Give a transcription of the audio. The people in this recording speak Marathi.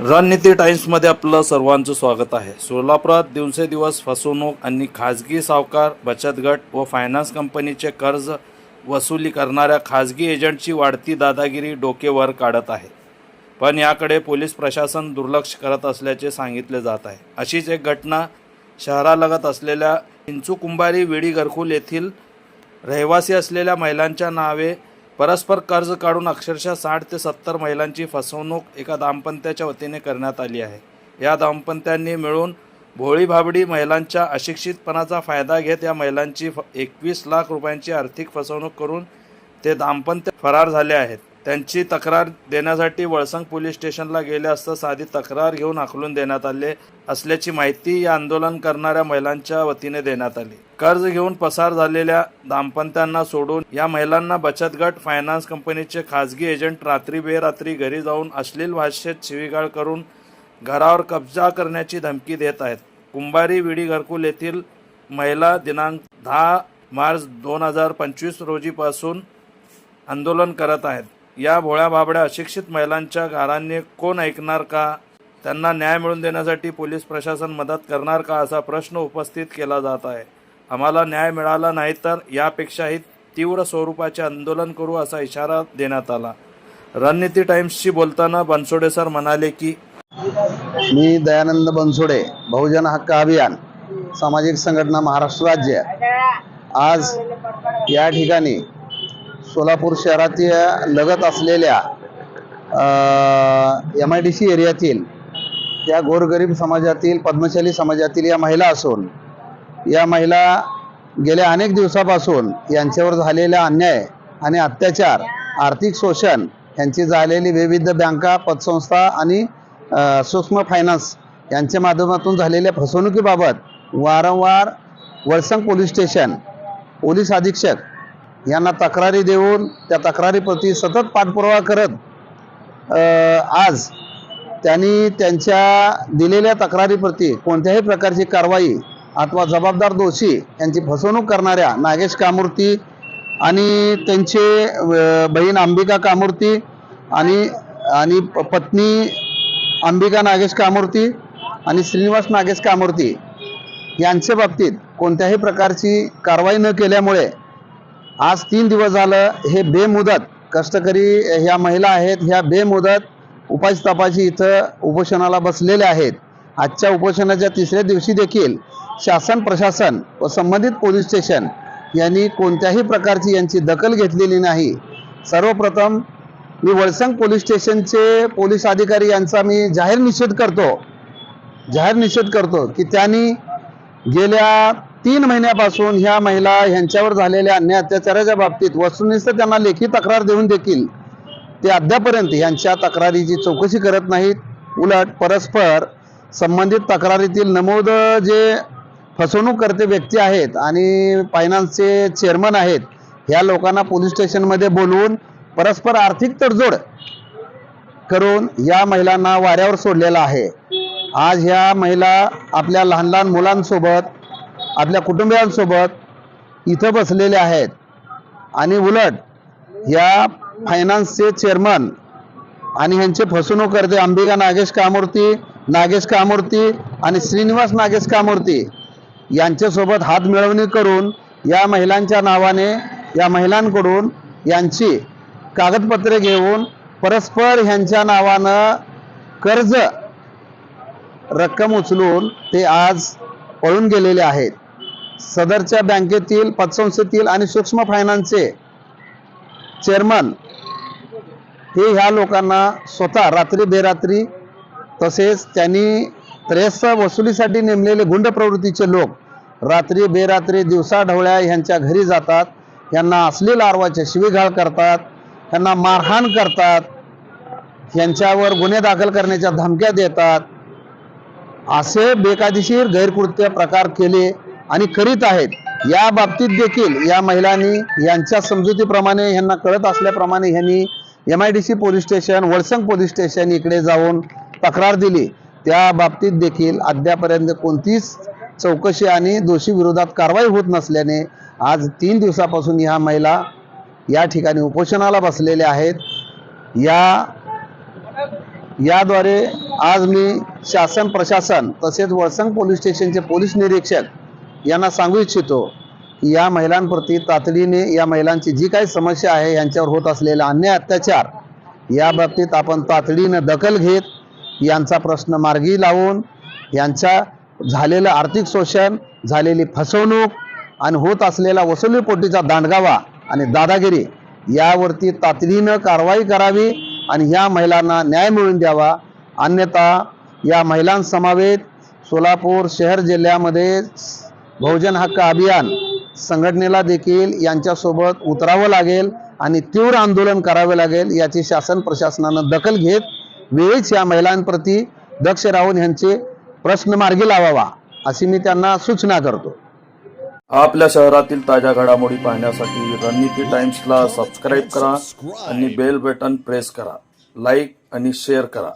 रणनीती टाइम्समध्ये आपलं सर्वांचं स्वागत आहे. सोलापुरात दिवसेदिवस फसवणूक आणि खाजगी सावकार बचत गट व फायनान्स कंपनीचे कर्ज वसुली करणाऱ्या खाजगी एजंटची वाढती दादागिरी डोकेवर काढत आहे. पण याकडे पोलीस प्रशासन दुर्लक्ष करत असल्याचे सांगितले जात आहे. अशीच एक घटना शहरालगत असलेल्या चिंचू विडी घरकुल येथील रहिवासी असलेल्या महिलांच्या नावे परस्पर कर्ज काढून अक्षरशः साठ ते सत्तर महिलांची फसवणूक एका दाम्पत्याच्या वतीने करण्यात आली आहे. या दाम्पत्यांनी मिळून भोळी भाबडी महिलांच्या अशिक्षितपणाचा फायदा घेत या महिलांची फ एकवीस लाख रुपयांची आर्थिक फसवणूक करून ते दाम्पत्य फरार झाले आहेत. त्यांची तक्रार देण्यासाठी वळसंग पोलीस स्टेशनला गेले असता साधी तक्रार घेऊन हाकलून देण्यात आले असल्याची माहिती या आंदोलन करणाऱ्या महिलांच्या वतीने देण्यात आली. कर्ज घेऊन पसार झालेल्या दाम्पत्यांना सोडून या महिलांना बचत गट फायनान्स कंपनीचे खाजगी एजंट रात्री बेरात्री घरी जाऊन अश्लील भाषेत शिवीगाळ करून घरावर कब्जा करण्याची धमकी देत आहेत. कुंभारी विडी घरकुल येथील महिला दिनांक दहा मार्च दोन हजार पंचवीस रोजीपासून आंदोलन करत आहेत. या भोळ्या बाबड्या अशिक्षित महिलांच्या गारांनी कोण ऐकणार का? त्यांना न्याय मिळवून देण्यासाठी पोलीस प्रशासन मदत करणार का असा प्रश्न उपस्थित केला जात आहे. आम्हाला न्याय मिळाला नाही तर यापेक्षाही तीव्र स्वरूपाचे आंदोलन करू असा इशारा देण्यात आला. रणनीती टाइम्सशी बोलताना बनसोडे सर म्हणाले की मी दयानंद बनसोडे बहुजन हक्क अभियान सामाजिक संघटना महाराष्ट्र राज्य. आज या ठिकाणी सोलापूर शहरातील लगत असलेल्या एम आय डी सी एरियातील या गोरगरीब समाजातील पद्मशाली समाजातील या महिला असून या महिला गेल्या अनेक दिवसापासून यांच्यावर झालेला अन्याय आणि अत्याचार आर्थिक शोषण यांची झालेली विविध बँका पतसंस्था आणि सूक्ष्म फायनान्स यांच्या माध्यमातून झालेल्या फसवणुकीबाबत वारंवार वळसंग पोलीस स्टेशन पोलीस अधीक्षक यांना तक्रारी देऊन त्या तक्रारीप्रती सतत पाठपुरावा करत आज त्यांनी त्यांच्या दिलेल्या तक्रारीप्रती कोणत्याही प्रकारची कारवाई अथवा जबाबदार दोषी यांची फसवणूक करणाऱ्या नागेश कामूर्ती आणि त्यांचे बहीण अंबिका कामूर्ती आणि आणि प- पत्नी अंबिका नागेश कामूर्ती आणि श्रीनिवास नागेश कामूर्ती यांच्या बाबतीत कोणत्याही प्रकारची कारवाई न केल्यामुळे आज तीन दिवस झालं हे बेमुदत कष्टकरी ह्या महिला आहेत ह्या बेमुदत उपास तपाशी इथं उपोषणाला बसलेल्या आहेत. आजच्या उपोषणाच्या तिसऱ्या दिवशी देखील शासन प्रशासन व संबंधित पोलीस स्टेशन यांनी कोणत्याही प्रकारची यांची दखल घेतलेली नाही. सर्वप्रथम मी वळसंग पोलीस स्टेशनचे पोलीस अधिकारी यांचा मी जाहीर निषेध करतो जाहीर निषेध करतो की त्यांनी गेल्या तीन महिन्यापासून ह्या महिला ह्यांच्यावर झालेल्या अन्याय अत्याचाराच्या बाबतीत वस्तुनिष्ठ त्यांना लेखी तक्रार देऊन देखील ते अद्यापर्यंत यांच्या तक्रारीची चौकशी करत नाहीत. उलट परस्पर संबंधित तक्रारीतील नमूद जे फसवणूक करते व्यक्ती आहेत आणि फायनान्सचे चेअरमन आहेत ह्या लोकांना पोलीस स्टेशनमध्ये बोलवून परस्पर आर्थिक तडजोड करून या महिलांना वाऱ्यावर सोडलेला आहे. आज ह्या महिला आपल्या लहान लहान मुलांसोबत आपल्या कुटुंबियांसोबत इथं बसलेले आहेत. आणि उलट या फायनान्सचे चेअरमन आणि ह्यांचे फसवणूक करते अंबिका नागेश कामूर्ती नागेश कामूर्ती आणि श्रीनिवास नागेश कामूर्ती यांच्यासोबत हात मिळवणी करून या महिलांच्या नावाने या महिलांकडून यांची कागदपत्रे घेऊन परस्पर ह्यांच्या नावानं कर्ज रक्कम उचलून ते आज पळून गेलेले आहेत. सदरच्या बँकेतील पतसंस्थेतील आणि सूक्ष्म फायनान्सचे चेअरमन हे ह्या लोकांना स्वतः रात्री बेरात्री तसेच त्यांनी त्रेस्त वसुलीसाठी नेमलेले गुंड प्रवृत्तीचे लोक रात्री बेरात्री दिवसा ढवळ्या ह्यांच्या घरी जातात. यांना असलेल आरवाचे शिवीघाळ करतात. त्यांना मारहाण करतात. यांच्यावर गुन्हे दाखल करण्याच्या धमक्या देतात. असे बेकायदेशीर गैरकृत्य प्रकार केले. आणि करीत आहेत. या बाबतीत देखील या महिलांनी यांच्या समजुतीप्रमाणे यांना कळत असल्याप्रमाणे यांनी M I D C police station Valsang police station इकडे जाऊन तक्रार दिली. त्या बाबतीत देखील अद्यापर्यंत कोणतीच चौकशी आणि दोषी विरोधात कारवाई होत नसल्याने आज तीन दिवसापासून ह्या महिला या ठिकाणी उपोषणाला बसलेल्या आहेत. या याद्वारे आज मी शासन प्रशासन तसेच वळसंग पोलीस स्टेशनचे पोलीस निरीक्षक यांना सांगू इच्छितो की या महिलांप्रती तातडीने या महिलांची जी काही समस्या आहे यांच्यावर होत असलेला अन्याय अत्याचार या बाबतीत आपण तातडीनं दखल घेत यांचा प्रश्न मार्गी लावून यांच्या झालेलं आर्थिक शोषण झालेली फसवणूक आणि होत असलेला वसुलीपोटीचा दांडगावा आणि दादागिरी यावरती तातडीनं कारवाई करावी आणि या महिलांना न्याय मिळवून द्यावा. अन्यथा या महिलांसमावेत सोलापूर शहर जिल्ह्यामध्ये बहुजन हक्क अभियान संघटनेला देखील यांच्यासोबत उतरावं लागेल आणि तीव्र आंदोलन करावे लागेल याची शासन प्रशासनानं दखल घेत वेळीच या महिलांप्रती दक्ष राहून यांचे प्रश्न मार्गी लावावा अशी मी त्यांना सूचना करतो. आपल्या शहरातील ताज्या घडामोडी पाहण्यासाठी रणनीती टाइम्सला सबस्क्राईब करा आणि बेल बटन प्रेस करा. लाईक आणि शेअर करा.